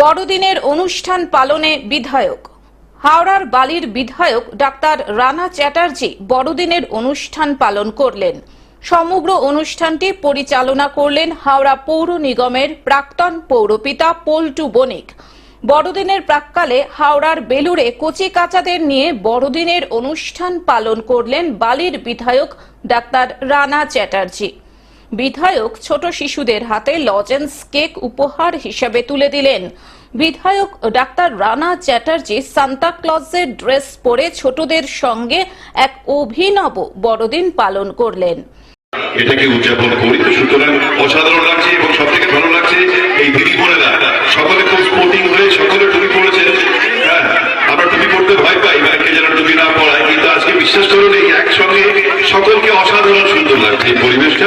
বড়দিনের অনুষ্ঠান পালনে বিধায়ক। হাওড়ার বালির বিধায়ক ডাক্তার রানা চ্যাটার্জি বড়দিনের অনুষ্ঠান পালন করলেন। সমগ্র অনুষ্ঠানটি পরিচালনা করলেন হাওড়া পৌর নিগমের প্রাক্তন পৌরপিতা পল্টু বণিক। বড়দিনের প্রাককালে হাওড়ার বেলুড়ে কচি কাচাদের নিয়ে বড়দিনের অনুষ্ঠান পালন করলেন বালির বিধায়ক ডাক্তার রানা চ্যাটার্জি। বিধায়ক ছোট শিশুদের হাতে লজেন্স কেক উপহার হিসেবে তুলে দিলেন। বিধায়ক ডাক্তার রানা চ্যাটার্জি সান্তা ক্লজের ড্রেস পরে ছোটদের সঙ্গে এক অভিনব বড়দিন পালন করলেন। এটাকে উদযাপন করি, সুতরাং অসাধারণ লাগছে এবং সব থেকে ভালো লাগছে, এই দিদি বোনেরা সকলে খুব স্পোর্টিং হয়ে সকলে টুপি পড়েছে হ্যাঁ আমরা টুপি পড়তে ভয় পাই ব্যাংকে যেন টুপি না পড়ায় কিন্তু আজকে বিশ্বাস করুন এই একসঙ্গে সকলকে অসাধারণ সুন্দর লাগছে এই পরিবেশটা।